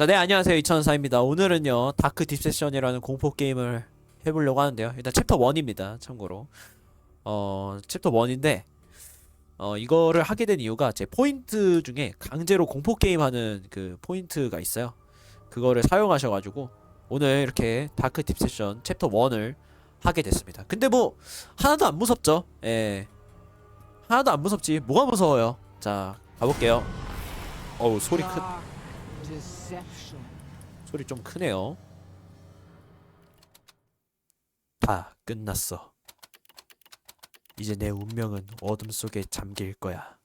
자, 네, 안녕하세요. 2004입니다. 오늘은요, 다크 딥세션이라는 공포 게임을 해보려고 하는데요. 일단 챕터 1입니다. 참고로. 어, 챕터 1인데, 어, 이거를 하게 된 이유가 제 포인트 중에 강제로 공포 게임 하는 그 포인트가 있어요. 그거를 사용하셔가지고, 오늘 이렇게 다크 딥세션 챕터 1을 하게 됐습니다. 근데 뭐, 하나도 안 무섭죠? 예. 하나도 안 무섭지. 뭐가 무서워요? 자, 가볼게요. 어우, 소리 큰. 소리 좀 크네요. 다 끝났어. 이제 내 운명은 어둠 속에 잠길 거야.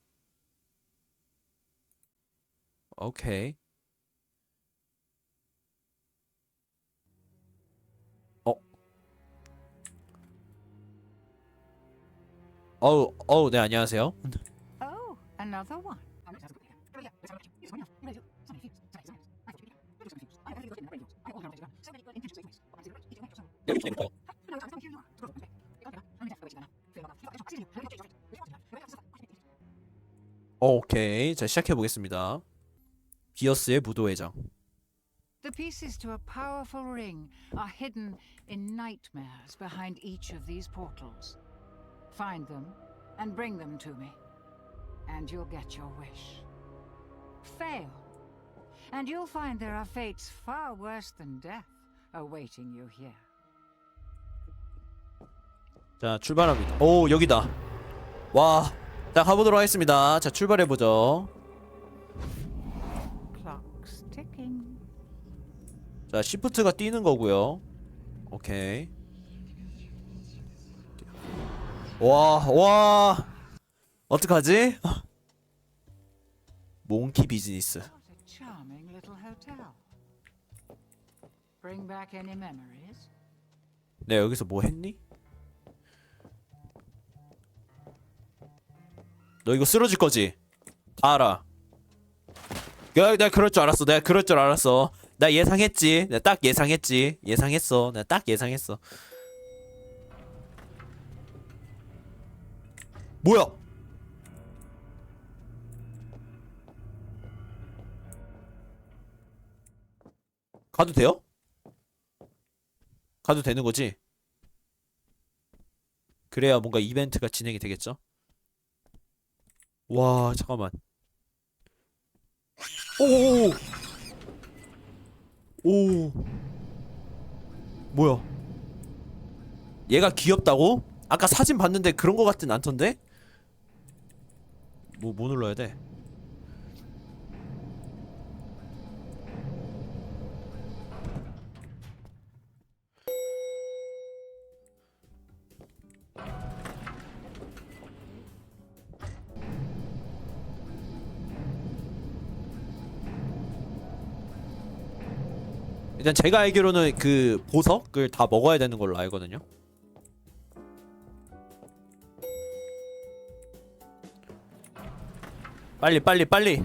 오케이. 어. 어우, 어우, 네, 안녕하세요. Oh, another one. 오케이. 자, 시작해 보겠습니다. 비어스의 무도회장. The pieces to a powerful ring are hidden in nightmares behind each of these portals. Find them and bring them to me, and you'll get your wish. Fail, and you'll find there are fates far worse than death awaiting you here. 자 출발합니다. 오 여기다. 와, 자 가보도록 하겠습니다. 자 출발해 보죠. Clock's ticking. 자 시프트가 뛰는 거고요. 오케이. 와, 와. 어떡하지? 몽키 비즈니스. What a charming little hotel. Bring back any memories? 내가 여기서 뭐 했니? 너 이거 쓰러질 거지? 다 알아. 야, 내가 그럴 줄 알았어. 내가 그럴 줄 알았어. 나 예상했지. 내가 딱 예상했지. 예상했어. 내가 딱 예상했어. 뭐야? 가도 돼요? 가도 되는 거지? 그래야 뭔가 이벤트가 진행이 되겠죠? 와, 잠깐만. 오! 오! 뭐야? 얘가 귀엽다고? 아까 사진 봤는데 그런 거 같진 않던데? 뭐, 뭐 눌러야 돼? 일단 제가 알기로는 그 보석을 다 먹어야 되는 걸로 알거든요. 빨리 빨리 빨리.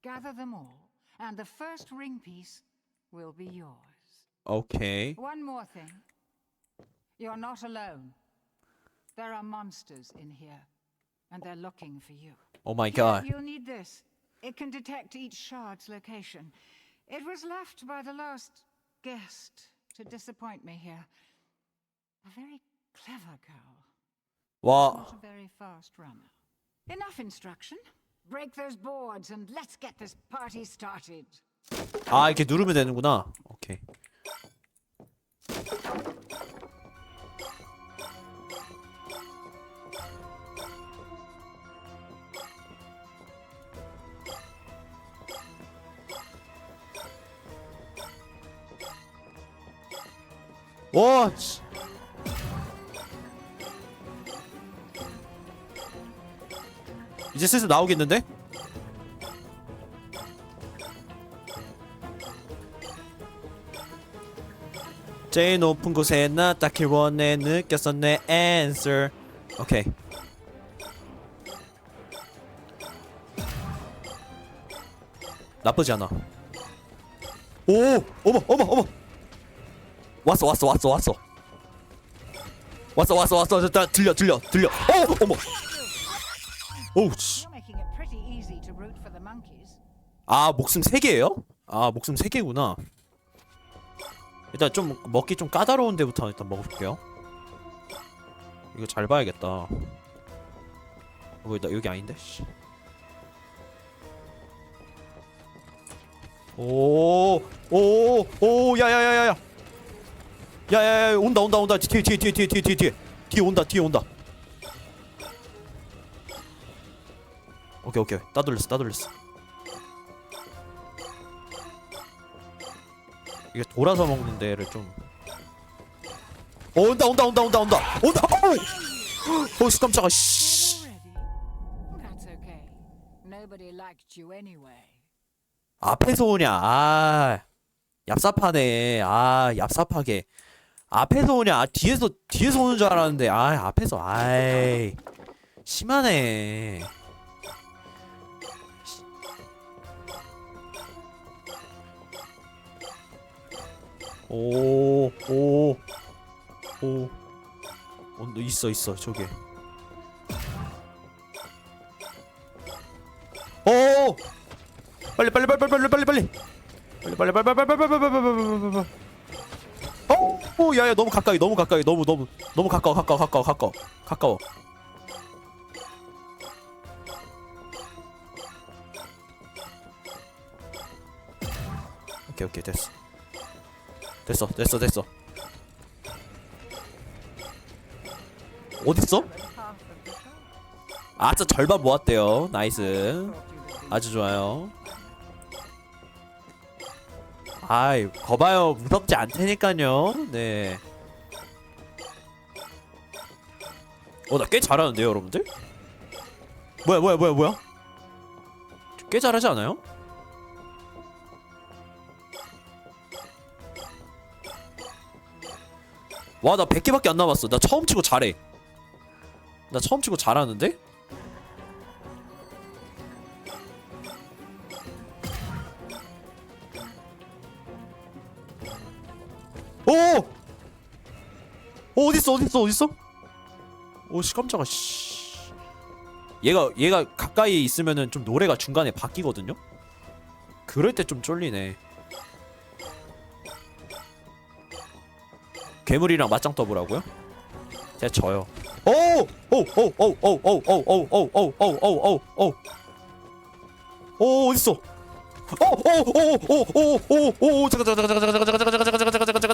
Gather them all, and the first ring piece will be yours. 오케이. One more thing. You're not alone. There are monsters in here, and they're looking for you. 오 마이 Here, 갓. you'll need this. It can detect each shard's location. It was left by the last guest to disappoint me here. A very clever girl, 와. not a very fast runner. Enough instruction. Break those boards and let's get this party started. 아, 이렇게 누르면 되는구나. 오케이. 와, 씨. 이제 슬슬 나오겠는데? 제일 높은 곳에 나 딱히 원해 느꼈어 내 answer 오케이 나쁘지 않아 오 어머 어머 어머 왔어 왔어 왔어 왔어. 왔어 왔어 왔어. 저, 나 들려 들려 들려. 어 어머. 오우. 아 목숨 3개예요? 아 목숨 3개구나. 일단 좀 먹기 좀 까다로운 데부터 일단 먹어볼게요. 이거 잘 봐야겠다. 어, 나 여기 아닌데? 씨. 오, 오, 오, 야야야야야, 야야야, 온다 온다 온다, 뒤에 뒤에 뒤에 뒤에 뒤에 뒤에 뒤에 뒤에 온다 뒤에 온다. 오케이 오케이, 따돌렸어 따돌렸어. 이게 돌아서 먹는 데를 좀. 어, 온다 온다 온다 온다 온다 온다. 어우, 어우, 깜짝아. 씨. Already? That's okay. Nobody liked you anyway. 앞에서 오냐? 아, 얍삽하네. 아, 얍삽하게. 앞에서 오냐? 아, 뒤에서 뒤에서 오는 줄 알았는데, 아, 앞에서. 아이, 심하네. 오, 오, 오. 어, 있어, 있어, 저기. 오! 빨리 빨리 빨리 빨리 빨리 빨리 빨리 빨리 빨리 빨리 빨리 빨리 빨리 빨리 빨리 빨리 빨리 어? 오 야야 너무 가까이 너무 가까이 너무 너무 너무 가까워 가까워 가까워 가까워 가까워. 오케이 오케이 됐어. 됐어 됐어 됐어. 어딨어? 아저 절반 모았대요. 나이스. 아주 좋아요. 아이, 거봐요. 무섭지 않다니까요. 네. 어, 나 꽤 잘하는데요, 여러분들? 뭐야, 뭐야, 뭐야, 뭐야? 꽤 잘하지 않아요? 와, 나 100개밖에 안 남았어. 나 처음 치고 잘해. 나 처음 치고 잘하는데? 오! 어, 어딨어 어딨어 어딨어? 오씨 깜짝아 씨. 얘가 얘가 가까이 있으면은 좀 노래가 중간에 바뀌거든요. 그럴 때 좀 쫄리네. 괴물이랑 맞짱 떠보라고요? 제가 져요. 오! 오! 오! 오! 오! 오! 오! 오! 오! 오! 오! 오! 오! 오! 오 어딨어? 오오오 오 오 오 오 오 잠깐 잠깐 잠깐 잠깐 잠깐 잠깐 잠깐 잠깐 잠깐 잠깐 잠깐 잠깐 잠깐 잠깐 잠깐 잠깐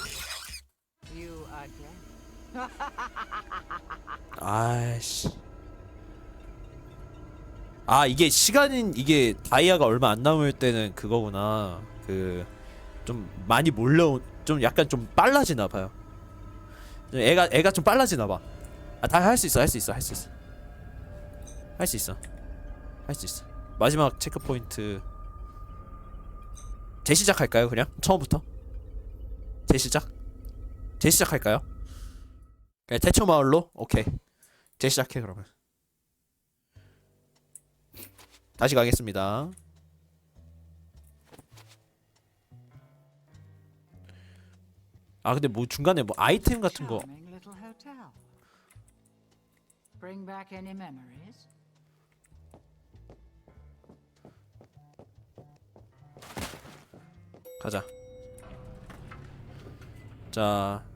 아이씨. 아 이게 시간인 이게 다이아가 얼마 안 남을 때는 그거구나. 그 좀 많이 몰려온 좀 약간 좀 빨라지나 봐요. 좀 애가 애가 좀 빨라지나 봐. 아 다 할 수 있어 할 수 있어 할 수 있어 할 수 있어 할 수 있어. 마지막 체크 포인트 재시작할까요 그냥 처음부터 재시작 재시작할까요 대처 마을로 오케이 재시작해 그러면 다시 가겠습니다 아 근데 뭐 중간에 뭐 아이템 같은 거? 가자. 자.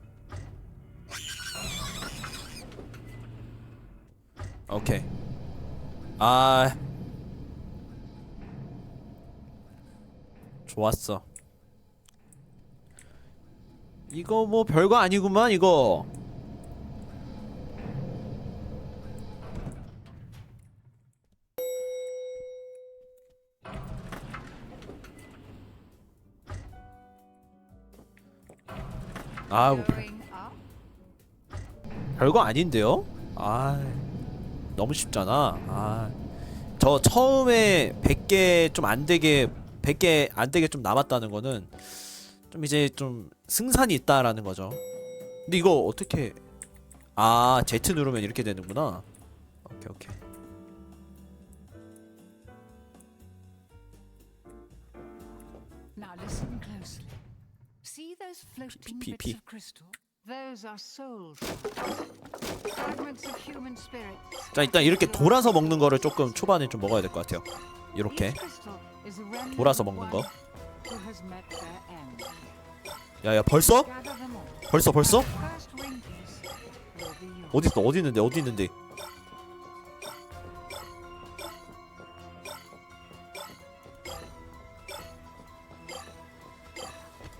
오케이. 아. 좋았어. 이거 뭐 별거 아니구만 이거. 아, 뭐 별-? 별거 아닌데요? 아 너무 쉽잖아. 아. 저 처음에 100개 좀 안 되게 100개 안 되게 좀 남았다는 거는 좀 이제 좀 승산이 있다라는 거죠. 근데 이거 어떻게 아 Z 누르면 이렇게 되는구나. 오케이 오케이. Now listen closely. See those floating P- bits P- of crystal? 자 일단 이렇게 돌아서 먹는 거를 조금 초반에 좀 먹어야 될 것 같아요. 이렇게 돌아서 먹는 거. 야야 벌써? 벌써 벌써? 어디 있어? 어디 있는데? 어디 있는데?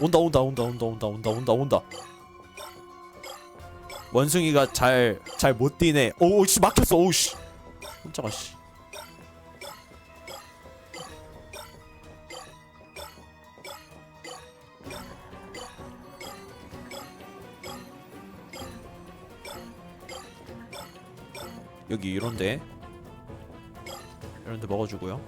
온다 온다 온다 온다 온다 온다 온다 온다. 원숭이가 잘 잘 못 뛰네. 오씨 막혔어. 오씨. 깜짝아 씨. 여기 이런데? 이런데 먹어주고요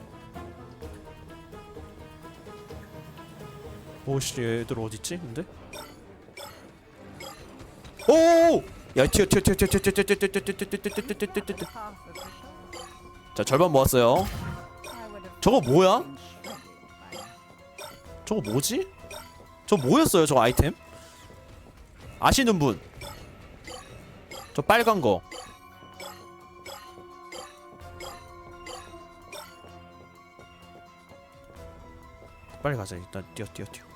오씨 얘들 어딨지 근데 오! 야 튀어 튀어 튀어 튀어 튀어 튀어 튀어 튀어 튀어 튀어 튀어 튀어 튀어 튀어 튀어. 자 절반 모았어요 저거 뭐야? 저거 뭐지? 저 뭐였어요 저 아이템? 아시는 분? 저 빨간 거 빨리 가자 일단 뛰어 뛰어 뛰어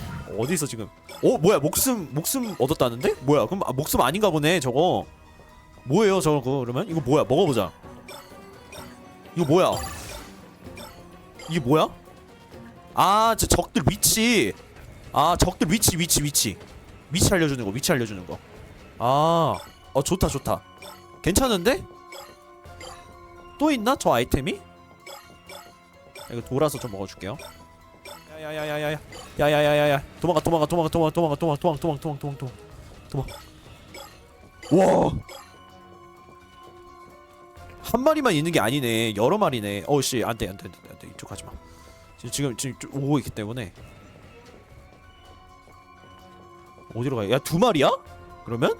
어디 있어 지금 어 뭐야 목숨 목숨 얻었다는데? 뭐야 그럼 아, 목숨 아닌가 보네 저거 뭐예요 저거 그러면? 이거 뭐야 먹어보자 이거 뭐야 이게 뭐야? 아, 저 적들 위치. 아, 적들 위치, 위치, 위치. 위치 알려주는 거, 위치 알려주는 거. 아, 어 좋다, 좋다. 괜찮은데? 또 있나 저 아이템이? 이거 돌아서 좀 먹어줄게요. 야야야야야 야야야야야 도망가 도망가 도망가 도망가 도망가 도망가 도망 도망 도망 도망 도망 도망 우와 한 마리만 있는 게 아니네 여러 마리네 어씨 안돼 안돼 안돼 안돼 이쪽 가지마 지금 지금 오고 있기 때문에 어디로 가야 야두 마리야? 그러면?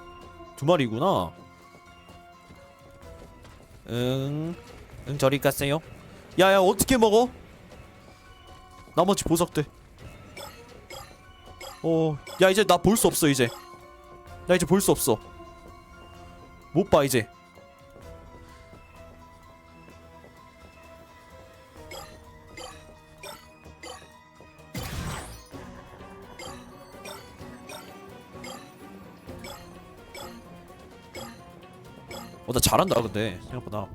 두 마리구나 응, 응 저리 갔어요 야야 어떻게 먹어? 나머지 보석들. 어, 야 이제 나 볼 수 없어 이제. 나 이제 볼 수 없어. 못 봐 이제. 어 나 잘한다 근데 생각보다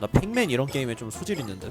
나 팩맨 이런 게임에 좀 소질 있는데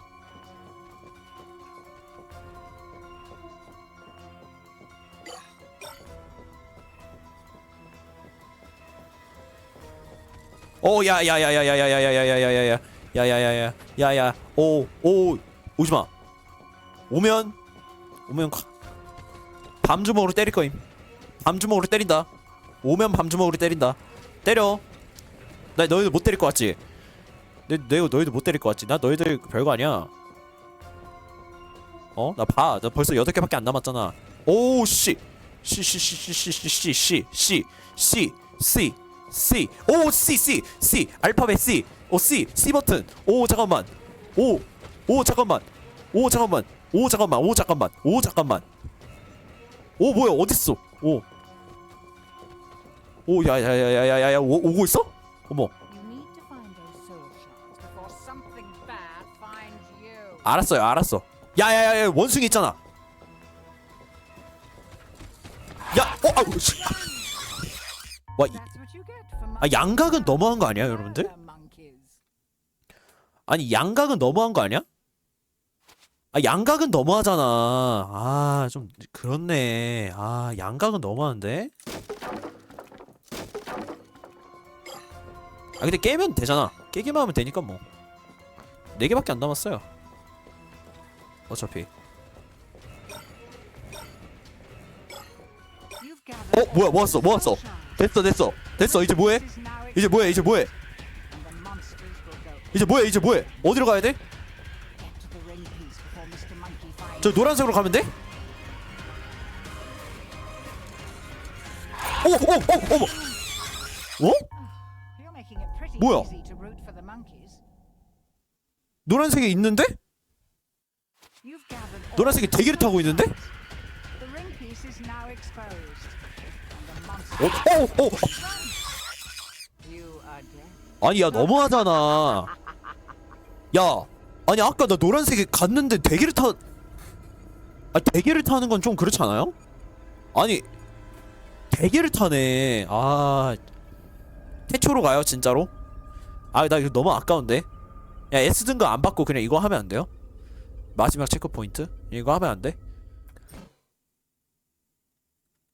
오 오 오지 마 오면 오면 가- 밤주먹으로 때릴 거임 밤주먹으로 때린다 오면 밤주먹으로 때린다 때려 나 너희들 못 때릴 것 같지 내, 내 너희들 못 때릴 것 같지 나 너희들 별거 아니야 어? 나 봐. 나 벌써 여덟 개밖에 안 남았잖아. 오 씨. 씨 씨 씨 씨 씨 씨 씨 씨씨 C C. 오 C C C. 알파벳 C. 오 C C 버튼. 오 잠깐만. 오 오 잠깐만. 오 잠깐만. 오 잠깐만. 오 잠깐만. 오 잠깐만. 오 뭐야? 어딨어? 오 오 야야야야야야야 오고 있어? 어머. 알았어요 알았어. 야야야야 원숭이 있잖아. 야 어 아우 씨. 와 이- 아 양각은 너무한 거 아니야 여러분들? 아니 양각은 너무한 거 아니야? 아 양각은 너무하잖아 아 좀 그렇네 아 양각은 너무하는데? 아 근데 깨면 되잖아 깨기만 하면 되니까 뭐 4개밖에 안 남았어요 어차피 어 뭐야 모았어 the 모았어 shards. 됐어 됐어 됐어 이제 뭐해? 이제 뭐해 이제 뭐해. 이제 뭐해 이제 뭐해 어디로 가야 돼? 저 노란색으로 가면 돼? 오, 오, 오, 어머. 어? 뭐야? 노란색에 있는데? 노란색이 대기를 타고 있는데? 어, are dead. 아니 야 너무하잖아. 야, 아니 아까 나 노란색에 갔는데 대기를 타. 아 대기를 타는 건 좀 그렇지 않아요? 아니 대기를 타네. 아 태초로 가요 진짜로? 아 나 이거 너무 아까운데. 야 S 등급 안 받고 그냥 이거 하면 안 돼요? 마지막 체크 포인트 이거 하면 안 돼?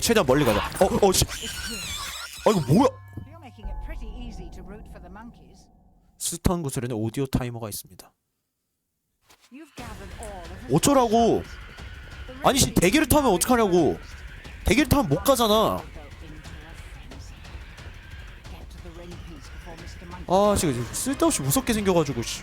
최대한 멀리 가자. 어 어 씨. It's here. 아 이거 뭐야? You're making it pretty easy to root for the monkeys. 스탄 구슬에는 오디오 타이머가 있습니다. You've gathered all of the 어쩌라고? 아니 씨 대기를 타면 어떡하냐고. 대기를 타면 못 가잖아. 아 지금 쓸데없이 무섭게 생겨가지고 씨.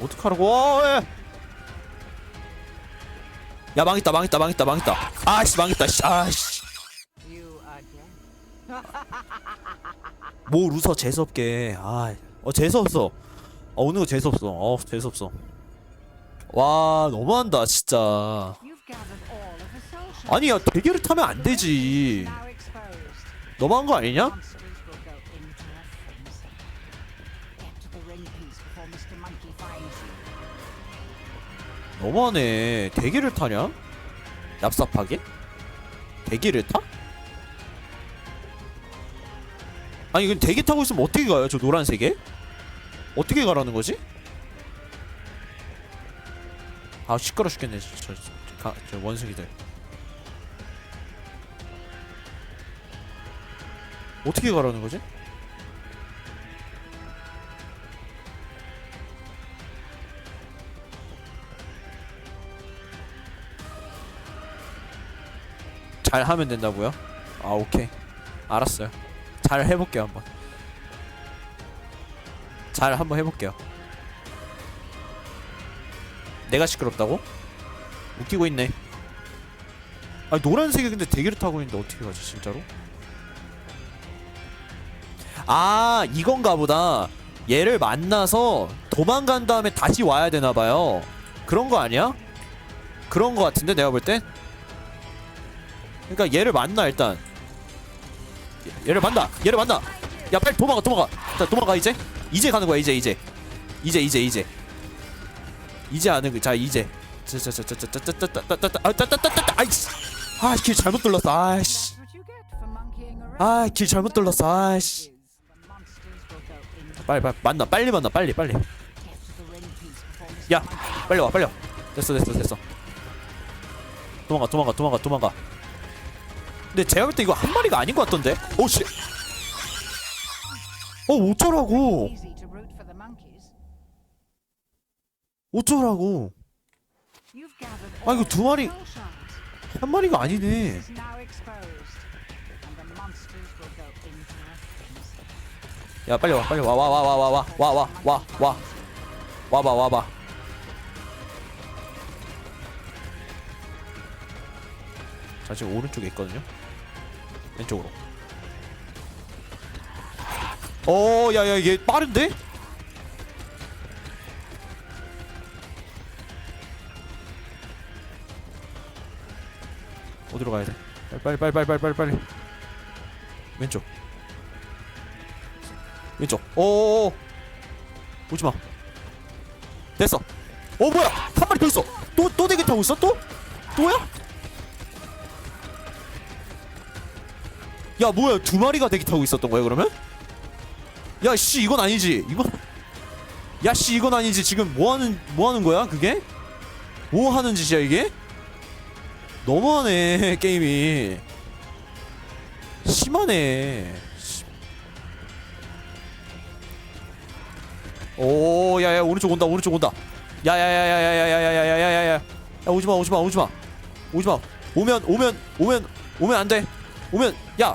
어떡하라고? 와, 예. 야 망했다 망했다 망했다 망했다. 아씨 망했다 씨 아씨. 뭐 루서 재수없게. 아어 재수없어. 어 오늘 거 재수없어. 어 재수없어. 와 너무한다 진짜. 아니 야 대결을 타면 안 되지. 너무한 거 아니냐? 너만의 대기를 타냐? 얍삽하게? 대기를 타? 아니 이건 대기 타고 있으면 어떻게 가요 저 노란색에? 어떻게 가라는 거지? 아 시끄러 죽겠네 저, 저, 가, 저 원숭이들 어떻게 가라는 거지? 잘 하면 된다고요? 아 오케이 알았어요 잘 해볼게요 한번 잘 한번 해볼게요 내가 시끄럽다고? 웃기고 있네 아 노란색이 근데 대기를 타고 있는데 어떻게 가지 진짜로? 아 이건가 보다 얘를 만나서 도망간 다음에 다시 와야 되나봐요 그런 거 아니야? 그런 거 같은데 내가 볼 때? 그러니까 얘를 만나 일단 얘를 만나 얘를 만나 야 빨리 도망가 도망가 자 도망가 이제 이제 가는 거야 이제 이제 이제 이제 이제 이제 아는 거자 이제 짜짜짜짜짜짜짜짜짜짜짜짜짜짜짜 아이씨 아길 잘못 눌렀어 아이씨 아길 잘못 눌렀어 아이씨 빨리 빨리 만나 빨리 만나 빨리 빨리 야 빨리 와 빨리 와 됐어 됐어 됐어 도망가 도망가 도망가 도망가 근데 제가 볼 때 이거 한 마리가 아닌 것 같던데 오씨 어 어쩌라고. 어쩌라고 아, 이거 두 마리-. 한 마리가 아니네. 야 빨리 와 빨리 와 와 와 와 와 와 와 와 와와 와봐 와봐 자 지금 오른쪽에 있거든요. 왼쪽으로. 어 야야 이게 빠른데? 어디로 가야 돼? 빨리 빨리 빨리 빨리 빨리 빨리. 왼쪽. 왼쪽. 오오오. 오지마. 됐어. 어 뭐야? 한 마리 더 있어. 또 또 대게 타고 있어 또? 또야? 야 뭐야 두 마리가 대기 타고 있었던 거야 그러면? 야 씨 이건 아니지 이건 야 씨 이건 아니지 지금 뭐 하는 뭐 하는 거야 그게? 뭐 하는 짓이야 이게? 너무하네 게임이 심하네 씨. 오 야야 오른쪽 온다 오른쪽 온다 야야야야야야야야야야야야 야 오지마 오지마 오지마 오지마 오면 오면 오면 오면 안돼 오면 야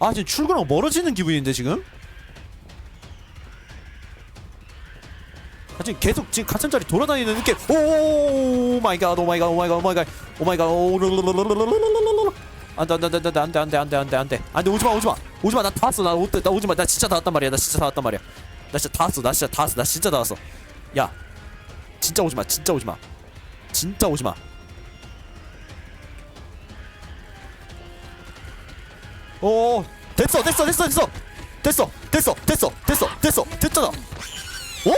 아 지금 출구랑 멀어지는 기분인데 지금? 아, 지금 계속 지금 같은 자리 돌아다니는 느낌 오 마이 갓오 마이 갓오 마이 갓오 마이 갓오 마이 갓오 안돼 안돼 안돼 안돼 안돼 안돼 안돼 안돼 안돼 안돼 오지마 오지마 오지마 나 다 왔어 나, 올 때- 나 오지마 나 진짜 다 왔단 말이야 나 진짜 다 왔단 말이야 나 진짜 다 왔어 나 진짜 다 왔어 나 진짜 다 왔어 야 진짜 오지마 진짜 오지마 진짜 오지마 오 됐어 됐어 됐어 됐어 됐어 됐어 됐어 됐어 됐어 됐잖아 어?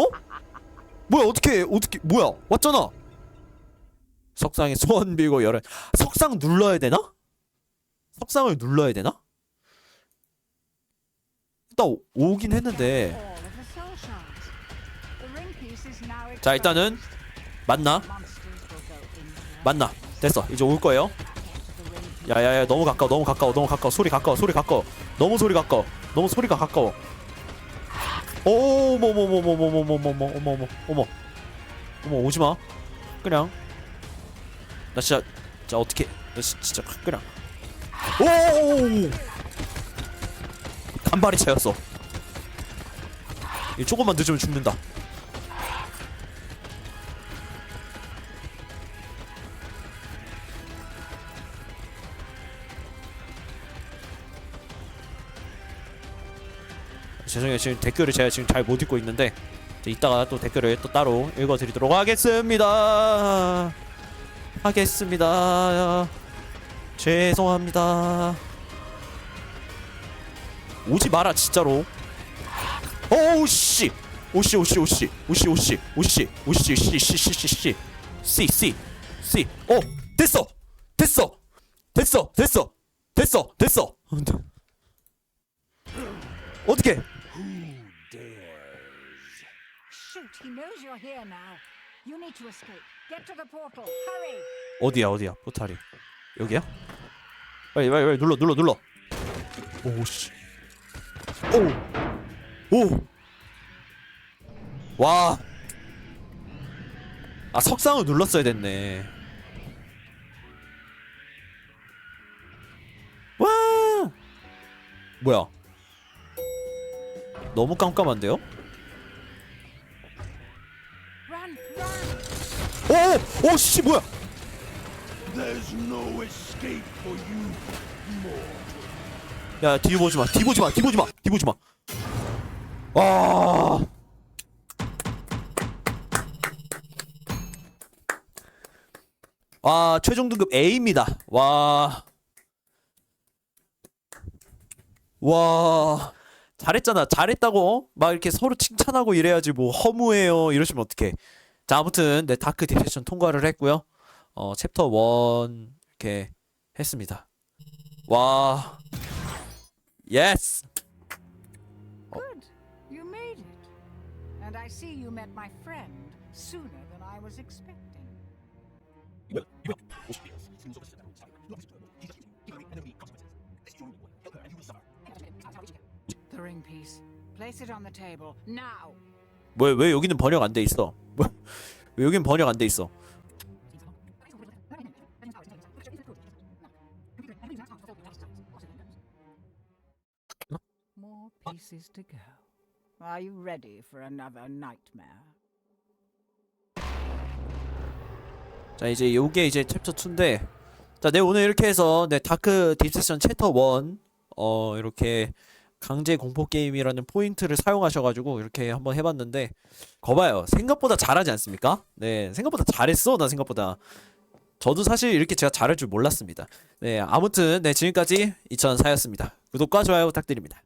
어? 뭐야 어떻게 어떻게 뭐야 왔잖아 석상에 소원 빌고 열은 석상 눌러야 되나? 석상을 눌러야 되나? 나 오- 오긴 했는데 자 일단은. 맞나? 맞나? 됐어. 이제 올 거예요. 야야야 너무 가까워 너무 가까워 너무 가까워. 소리 가까워 소리 가까워. 너무 소리 가까워. 너무 소리가 가까워. 오모모모모모모모모모 어머 어머 오지마. 그냥. 나 진짜 진짜 어떻게 나 지- 진짜 그냥. 오 간발이 차였어. 이 조금만 늦으면 죽는다 죄송해요. 지금 댓글을 제가 지금 잘 못 읽고 있는데 이따가 또 댓글을 또 따로 읽어드리도록 하겠습니다. 하겠습니다. 죄송합니다. 오지 마라 진짜로. 오우 씨. 오씨 오씨 오씨. 오씨 오씨. 오씨 오씨 씨씨씨씨씨. 씨씨. 씨오 됐어. 됐어. 됐어. 됐어. 됐어. 됐어. 어떻게 he knows you're here now. You need to escape. Get to the portal. Hurry. 어디야 어디야 포탈이 여기야? 빨리 빨리 빨리 눌러 눌러 눌러 오씨 오오와 아 석상을 눌렀어야 됐네 와 뭐야 너무 깜깜한데요? 오! 오 씨 뭐야 escape for you. 야, 뒤 보지 마. 뒤 보지 마. 뒤 보지 마. 뒤 보지 마. 와. 와, 최종 등급 A입니다. 와. 와. 잘했잖아. 잘했다고. 어? 막 이렇게 서로 칭찬하고 이래야지 뭐 허무해요. 이러시면 어떡해. 자, 아무튼 네, 다크 디셉션 통과를 했고요. 어, 챕터 1 이렇게 했습니다. 와. 예스. Good. You made it. And I see you met my friend sooner than I was expecting. The ring piece. Place it on the table now. 왜, 왜 여기는 번역 안 돼 있어? 뭐, 왜 여기는 번역 안 돼 있어? More pieces to go. Are you ready for another nightmare? 자, 이제 요게 이제 챕터 2인데 자, 네 오늘 이렇게 해서 네 다크 딥세션 챕터 1 어, 이렇게 강제 공포 게임이라는 포인트를 사용하셔 가지고 이렇게 한번 해 봤는데 거봐요. 생각보다 잘하지 않습니까? 네, 생각보다 잘했어. 나 생각보다 저도 사실 이렇게 제가 잘할 줄 몰랐습니다. 네, 아무튼 네 지금까지 2004였습니다. 구독과 좋아요 부탁드립니다.